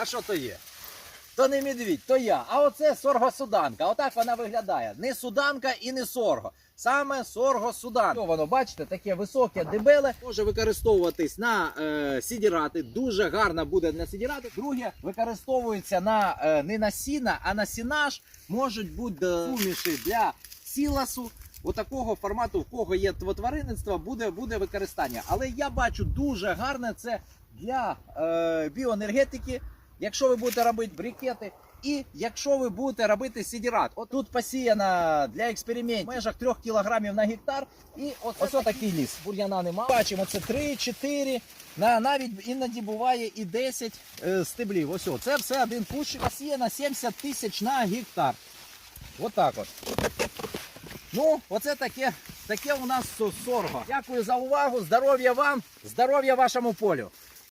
А що то є? То не медвідь, то я. А оце сорго-суданка. Отак вона виглядає. Не суданка і не сорго. Саме сорго-суданка. Воно, бачите, таке високе, дебеле. Може використовуватись на е, сідірати. Дуже гарно буде на сідірати. Друге, використовується на е, не на сіна, а на сінаж. Можуть бути е, суміші для сіласу. Отакого формату, в кого є тваринництво, буде, буде використання. Але я бачу дуже гарне це для е, біоенергетики, якщо ви будете робити брикети. І якщо ви будете робити сідірат, от тут посіяно для експериментів в межах 3 кілограмів на гектар. І ось, ось такий ліс. Бур'яна немає. Бачимо, це 3-4, навіть іноді буває і 10 е, стеблів. Ось це все один кущик. Посіяно 70 тисяч на гектар. Отак от. Ну, оце таке, таке у нас сорго. Дякую за увагу. Здоров'я вам, здоров'я вашому полю.